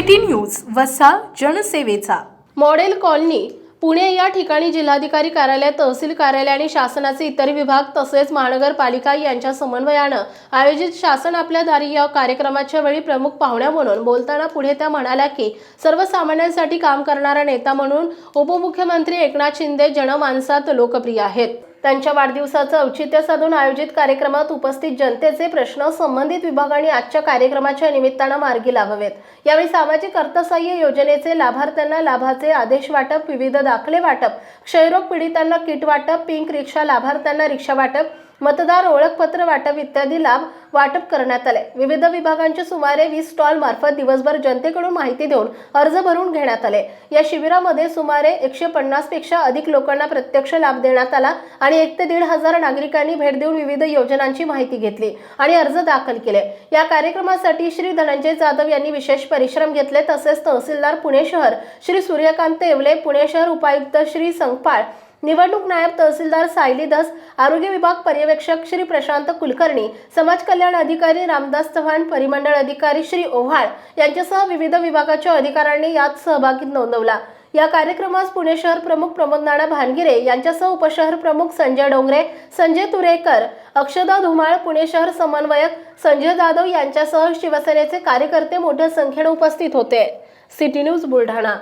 City news वसा जनसेवेचा. Model colony Pune या ठिकाणी जिल्हाधिकारी कार्यालय तहसील कार्यालय आणि शासनाचे इतर विभाग तसेच महानगरपालिका यांच्या समन्वयानं आयोजित शासन आपल्या दारी या कार्यक्रमाच्या वेळी प्रमुख पाहुण्या म्हणून बोलताना पुढे त्या म्हणाल्या की सर्वसामान्यांसाठी काम करणारा नेता म्हणून उपमुख्यमंत्री एकनाथ शिंदे जनमानसात लोकप्रिय आहेत. त्यांच्या वाढदिवसाचं औचित्य साधून आयोजित कार्यक्रमात उपस्थित जनतेचे प्रश्न संबंधित विभागाने आजच्या कार्यक्रमाच्या निमित्तानं मार्गी लावावेत. यावेळी सामाजिक अर्थसहाय्य योजनेचे लाभार्थ्यांना लाभाचे आदेश वाटप विविध दाखले वाटप क्षयरोग पीडितांना किट वाटप पिंक रिक्षा लाभार्थ्यांना रिक्षा वाटप मतदार ओळखपत्र वाटप इत्यादी लाभ वाटप करण्यात आले. विविध विभागांचे सुमारे वीस स्टॉल मार्फत दिवसभर जनतेकडून माहिती देऊन अर्ज भरून घेण्यात आले. या शिबिरामध्ये सुमारे एकशे पन्नासपेक्षा अधिक लोकांना प्रत्यक्ष लाभ देण्यात आला आणि एक ते दीड हजार नागरिकांनी भेट देऊन विविध योजनांची माहिती घेतली आणि अर्ज दाखल केले. या कार्यक्रमासाठी श्री धनंजय जाधव यांनी विशेष परिश्रम घेतले. तसेच तहसीलदार पुणे शहर श्री सूर्यकांत येवले पुणे शहर उपायुक्त श्री संगपाळ निवडणूक नायब तहसीलदार सायली दस आरोग्य विभाग पर्यवेक्षक श्री प्रशांत कुलकर्णी समाज कल्याण अधिकारी रामदास चव्हाण परिमंडळ अधिकारी श्री ओव्हाळ यांच्यासह विविध विभागाच्या अधिकाऱ्यांनी यात सहभागी नोंदवला. या कार्यक्रमास पुणे शहर प्रमुख प्रमोद नाना भानगिरे यांच्यासह उपशहर प्रमुख संजय डोंगरे संजय तुरेकर अक्षदा धुमाळ पुणे शहर समन्वयक संजय जाधव यांच्यासह शिवसेनेचे कार्यकर्ते मोठ्या संख्येने उपस्थित होते. City news Buldhana.